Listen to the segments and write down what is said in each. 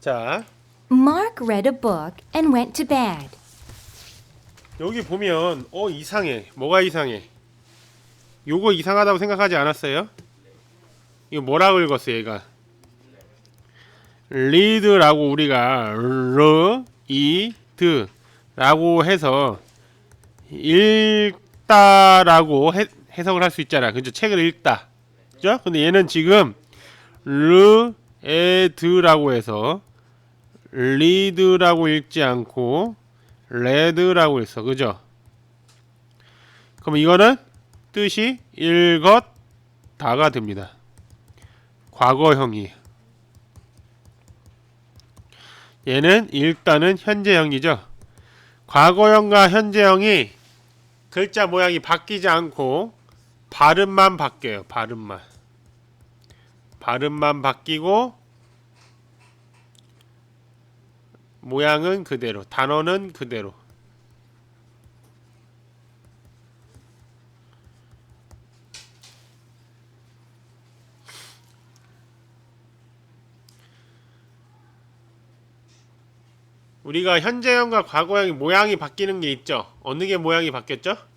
자, Mark read a book and went to bed. 여기 보면 어 이상해. 뭐가 이상해? 요거 이상하다고 생각하지 않았어요? 이거 뭐라고 읽었어 얘가? 리드라고 우리가 르, 이, 드라고 해서 읽다라고 해, 해석을 할 수 있잖아. 그죠? 책을 읽다. 그죠? 근데 얘는 지금 르, 에, 드라고 해서 리드라고 읽지 않고 레드라고 있어. 그죠? 그럼 이거는 뜻이 읽었다가 됩니다. 과거형이에요. 얘는 읽다는 현재형이죠. 과거형과 현재형이 글자 모양이 바뀌지 않고 발음만 바뀌어요. 발음만. 발음만 바뀌고 모양은 그대로, 단어는 그대로. 우리가 현재형과 과거형이 모양이 바뀌는 게 있죠. 어느 게 모양이 바뀌었죠?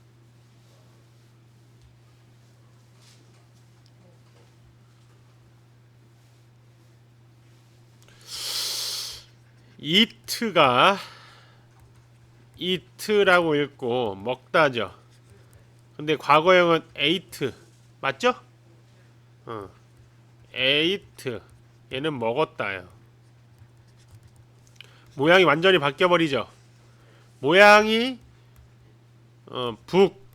이트가 이트라고 읽고 먹다죠. 근데 과거형은 에이트 맞죠? 어. 에이트 얘는 먹었다요. 모양이 완전히 바뀌어 버리죠. 모양이 어, 북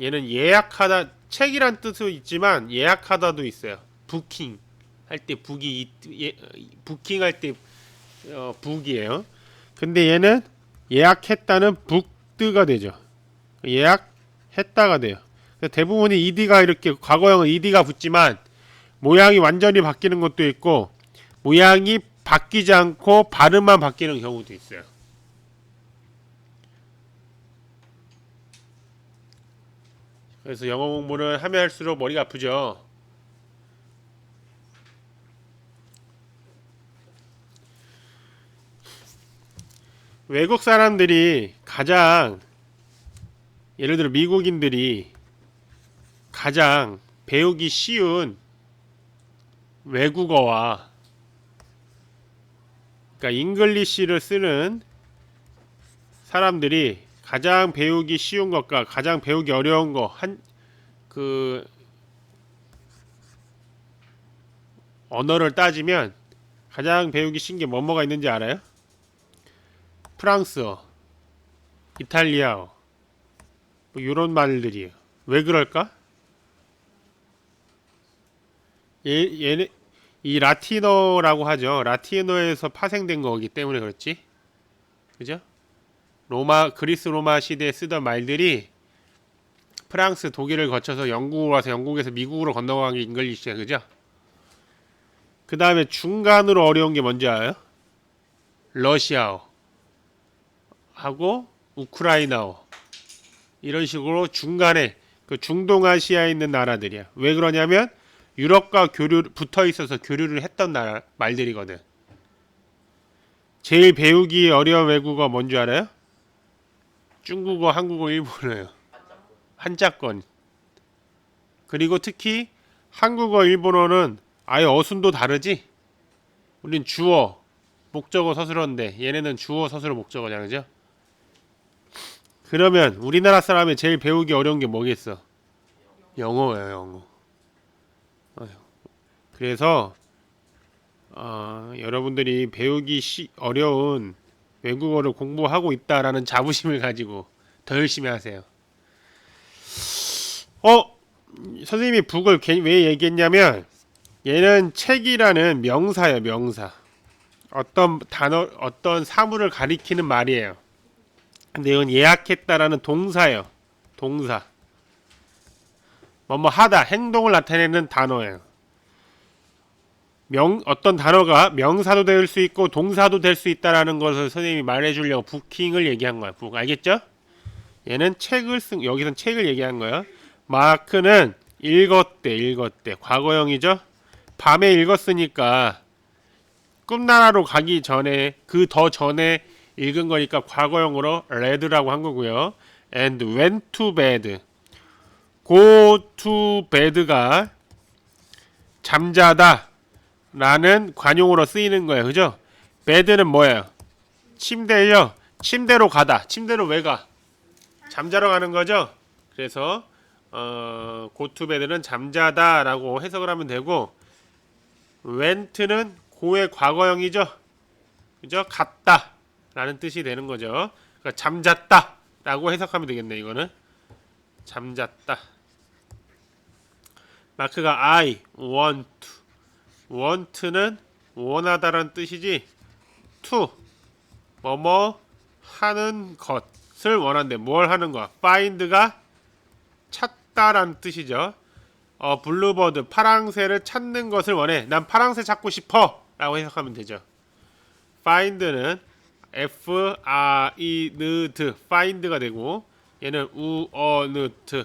얘는 예약하다 책이란 뜻도 있지만 예약하다도 있어요. 부킹 할 때 북이 이- 예, 부킹 할때 어, 북이에요. 근데 얘는 예약했다는 북드가 되죠. 예약했다가 돼요. 대부분이 ed가 이렇게 과거형은 ed가 붙지만 모양이 완전히 바뀌는 것도 있고 모양이 바뀌지 않고 발음만 바뀌는 경우도 있어요. 그래서 영어 공부를 하면 할수록 머리가 아프죠. 외국 사람들이 가장 예를 들어 미국인들이 가장 배우기 쉬운 외국어와 그러니까 잉글리시를 쓰는 사람들이 가장 배우기 쉬운 것과 가장 배우기 어려운 거 한 그 언어를 따지면 가장 배우기 쉬운 게 뭐뭐가 있는지 알아요? 프랑스어, 이탈리아어 뭐 이런 말들이에요. 왜 그럴까? 얘 얘네 이 라틴어라고 하죠. 라틴어에서 파생된 거기 때문에 그렇지. 그죠? 로마 그리스 로마 시대에 쓰던 말들이 프랑스, 독일을 거쳐서 영국으로 와서 영국에서 미국으로 건너간 게 잉글리시야. 그죠? 그 다음에 중간으로 어려운 게 뭔지 알아요? 러시아어 하고 우크라이나어 이런 식으로 중간에 그 중동아시아에 있는 나라들이야. 왜 그러냐면 유럽과 교류 붙어 있어서 교류를 했던 나라 말들이거든. 제일 배우기 어려운 외국어 뭔지 알아요? 중국어, 한국어, 일본어요. 한자권. 그리고 특히 한국어, 일본어는 아예 어순도 다르지. 우린 주어, 목적어, 서술어인데 얘네는 주어, 서술어, 목적어냐 그죠? 그러면 우리나라 사람이 제일 배우기 어려운 게 뭐겠어? 영어예요, 영어. 어휴. 그래서 어, 여러분들이 배우기 쉬, 어려운 외국어를 공부하고 있다라는 자부심을 가지고 더 열심히 하세요. 어, 선생님이 북을 왜 얘기했냐면 얘는 책이라는 명사예요, 명사. 어떤 단어, 어떤 사물을 가리키는 말이에요. 근데 이건 예약했다라는 동사예요. 동사. 뭐뭐 하다, 행동을 나타내는 단어예요. 명 어떤 단어가 명사도 될 수 있고 동사도 될 수 있다라는 것을 선생님이 말해주려고 부킹을 얘기한 거야. 북 알겠죠? 얘는 책을 쓴 여기선 책을 얘기한 거야. 마크는 읽었대, 읽었대. 과거형이죠. 밤에 읽었으니까 꿈나라로 가기 전에 그 더 전에 읽은 거니까 과거형으로 read라고 한 거고요. and went to bed. go to bed가 잠자다 라는 관용으로 쓰이는 거예요. 그죠? bed는 뭐예요? 침대요. 침대로 가다. 침대로 왜 가? 잠자러 가는 거죠? 그래서 어, go to bed는 잠자다라고 해석을 하면 되고 went는 고의 과거형이죠. 그죠? 갔다 라는 뜻이 되는 거죠. 그러니까 잠잤다 라고 해석하면 되겠네 이거는. 잠잤다. 마크가 I want. want는 원하다라는 뜻이지 to 뭐뭐 하는 것을 원한대. 뭘 하는 거 find가 찾다라는 뜻이죠. 어 블루버드 파랑새를 찾는 것을 원해. 난 파랑새 찾고 싶어 라고 해석하면 되죠. find는 F R E T find가 되고 얘는 U O N T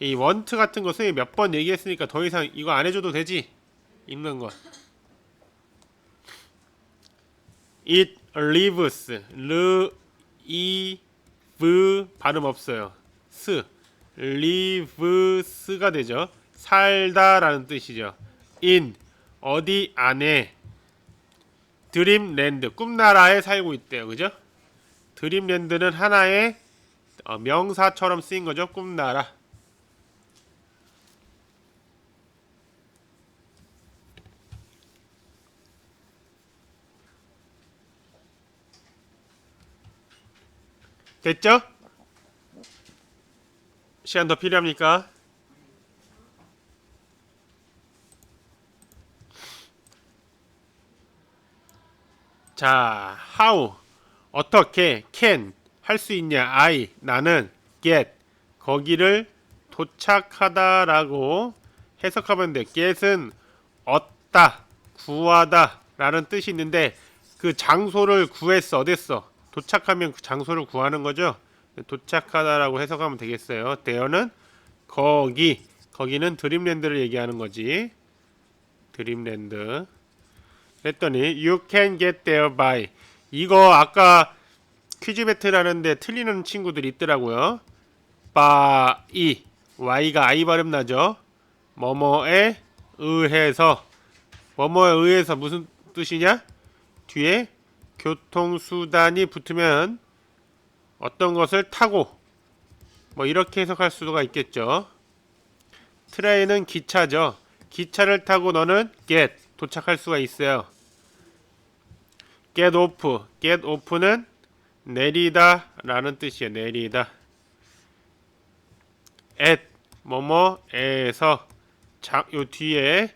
이 want 같은 것을 몇 번 얘기했으니까 더 이상 이거 안 해줘도 되지? 읽는 거 It lives. 르이브 발음 없어요. 스. lives가 되죠. 살다라는 뜻이죠. in. 어디 안에 드림랜드 꿈나라에 살고 있대요 그죠 드림랜드는 하나의 어, 명사처럼 쓰인 거죠 꿈나라 됐죠? 시간 더 필요합니까? 자, how 어떻게 can 할 수 있냐? I 나는 get 거기를 도착하다라고 해석하면 돼. get은 얻다, 구하다라는 뜻이 있는데 그 장소를 구했어. 어딨어? 도착하면 그 장소를 구하는 거죠. 도착하다라고 해석하면 되겠어요. 대어는 거기 거기는 드림랜드를 얘기하는 거지. 드림랜드. 그랬더니 you can get there by 이거 아까 퀴즈 배틀 하는데 틀리는 친구들이 있더라고요. by y가 i 발음 나죠. 뭐뭐에 의해서 뭐뭐에 의해서 무슨 뜻이냐? 뒤에 교통수단이 붙으면 어떤 것을 타고 뭐 이렇게 해석할 수가 있겠죠. 트레인은 기차죠. 기차를 타고 너는 get 도착할 수가 있어요. Get off, get off는 내리다 라는 뜻이에요. 내리다. at 뭐뭐에서 장, 요 뒤에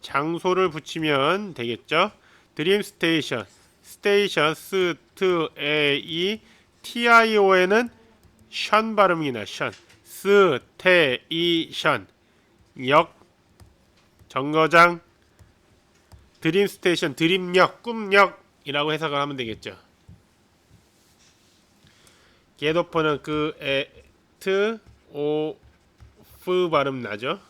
장소를 붙이면 되겠죠. 드림 스테이션, 스테이션 스트 에이 TIO에는 션 발음이 나. 션. 스테이션 역 정거장 드림 스테이션 드림역 꿈역 이라고 해석을 하면 되겠죠. 게도퍼는 그 에트 오프 발음 나죠.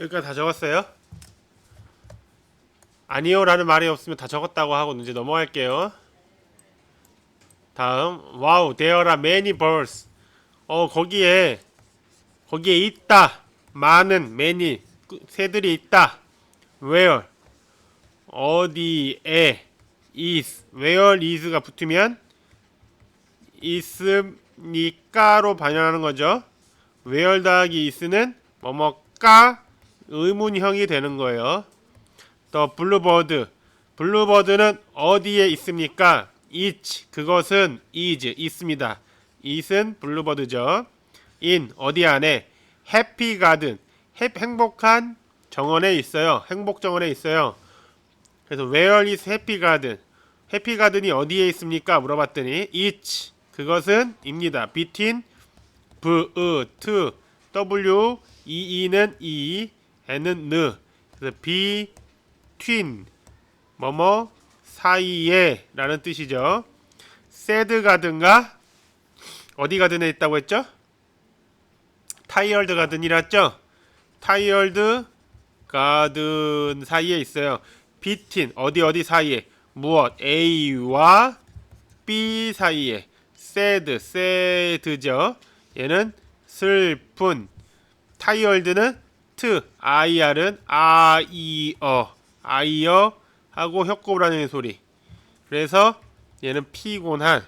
여기까지 다 적었어요? 아니요라는 말이 없으면 다 적었다고 하고 이제 넘어갈게요. 다음 와우 there are many birds. 어 거기에 거기에 있다. 많은 many 그, 새들이 있다. where 어디에 is. where is가 붙으면 있습니까로 반영하는 거죠. where 더하기 is는 뭐뭐까 의문형이 되는 거예요 더 블루버드 블루버드는 어디에 있습니까? each 그것은 is 있습니다. is은 블루버드죠. in 어디 안에 해피 가든 해, 행복한 정원에 있어요. 행복 정원에 있어요. 그래서 where is happy garden? 해피 가든이 어디에 있습니까? 물어봤더니 each 그것은 입니다. between v, e, t, w, e, e는 e, n은 느. 그래서 between 뭐뭐 사이에 라는 뜻이죠. 새드 가든가 어디 가든에 있다고 했죠? 타이얼드 가든이랬죠? 타이얼드 가든 사이에 있어요. 비틴 어디 어디 사이에 무엇 A와 B 사이에 새드 새드죠. 얘는 슬픈 타이얼드는 트 IR은 아이어 아이어 하고 혀꼽으라는 소리. 그래서 얘는 피곤한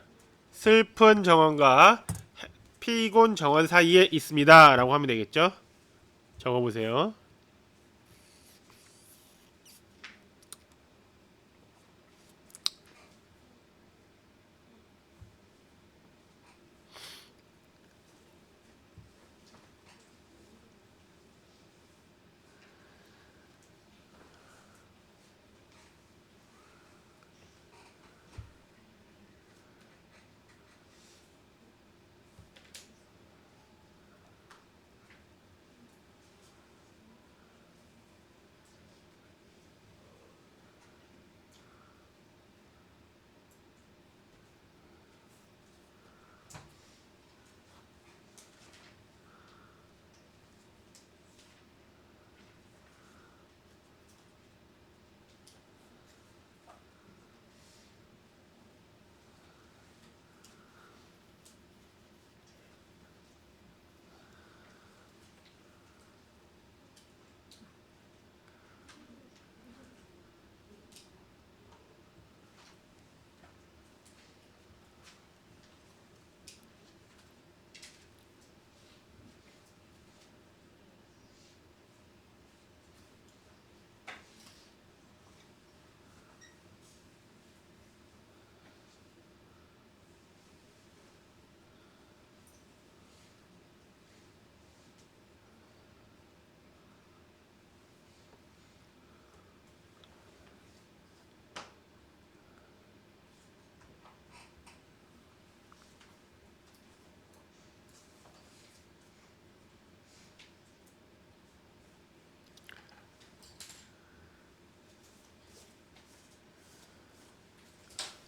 슬픈 정원과 해- 피곤 정원 사이에 있습니다 라고 하면 되겠죠. 적어 보세요.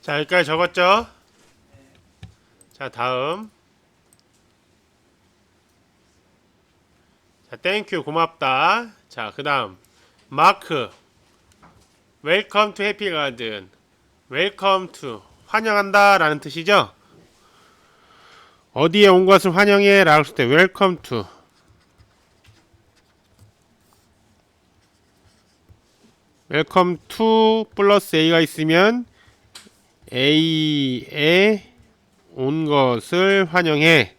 자, 여기까지 적었죠? 자, 다음. 자, 땡큐 고맙다. 자, 그다음 마크. 웰컴 투 해피 가든. 웰컴 투 환영한다라는 뜻이죠? 어디에 온 것을 환영해라고 했을 때 웰컴 투 웰컴 투 플러스 A가 있으면 A에 온 것을 환영해.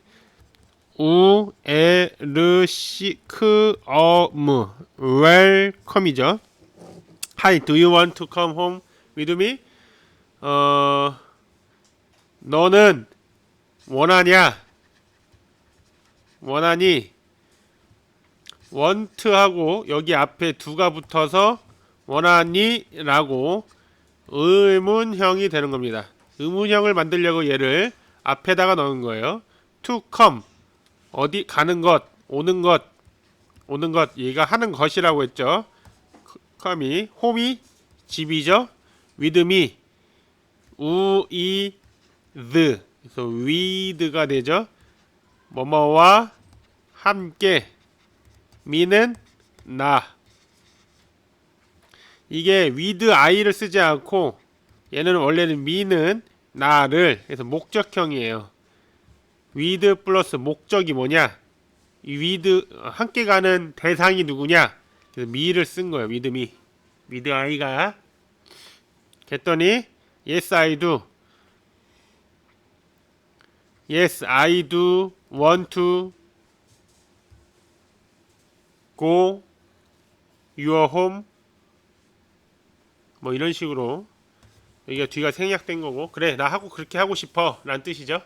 우, 에, 르, 시, 크, 어, 무. 웰컴이죠. Hi, do you want to come home with me? 어, 너는 원하냐? 원하니? 원트하고 여기 앞에 두가 붙어서 원하니? 라고 의문형이 되는 겁니다. 의문형을 만들려고 얘를 앞에다가 넣은 거예요. to come 어디 가는 것, 오는 것, 오는 것 얘가 하는 것이라고 했죠. come이 home이 집이죠. with me with 그래서 with가 되죠. 뭐뭐와 함께 me는 나 이게 with i를 쓰지 않고 얘는 원래는 me는 나를 그래서 목적형이에요. with 플러스 목적이 뭐냐? 이 with 함께 가는 대상이 누구냐? 그래서 me를 쓴 거예요. with me. with I가 그랬더니 yes I do. Yes I do want to go your home 뭐 이런 식으로 여기가 뒤가 생략된 거고 그래 나 하고 그렇게 하고 싶어 라는 뜻이죠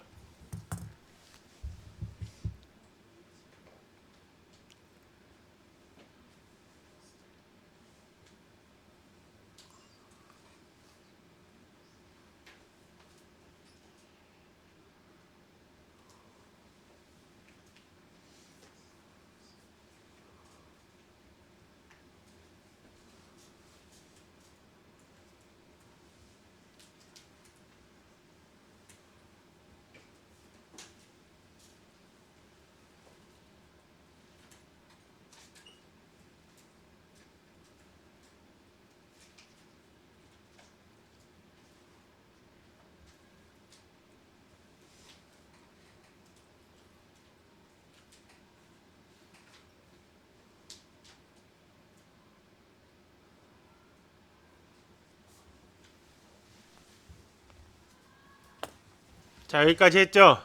자 여기까지 했죠?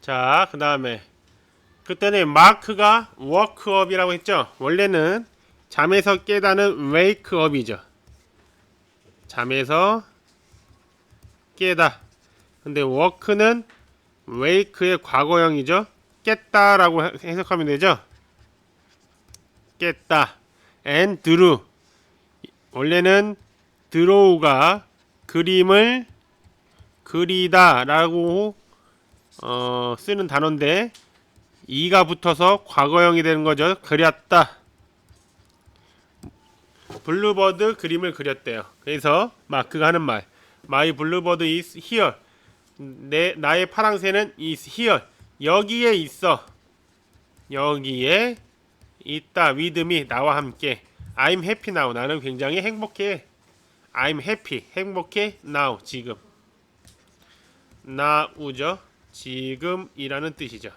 자 그 다음에 그때는 마크가 워크업이라고 했죠? 원래는 잠에서 깨다는 웨이크업이죠. 잠에서 깨다. 근데 워크는 웨이크의 과거형이죠? 깼다 라고 해- 해석하면 되죠? 깼다. drew 원래는 draw가 그림을 그리다라고 어, 쓰는 단어인데 이가 붙어서 과거형이 되는 거죠. 그렸다. 블루버드 그림을 그렸대요. 그래서 마크가 하는 말. My bluebird is here. 내 나의 파랑새는 is here. 여기에 있어. 여기에 있다. with me 나와 함께. I'm happy now. 나는 굉장히 행복해. I'm happy. 행복해 now. 지금. 나우죠. 지금이라는 뜻이죠.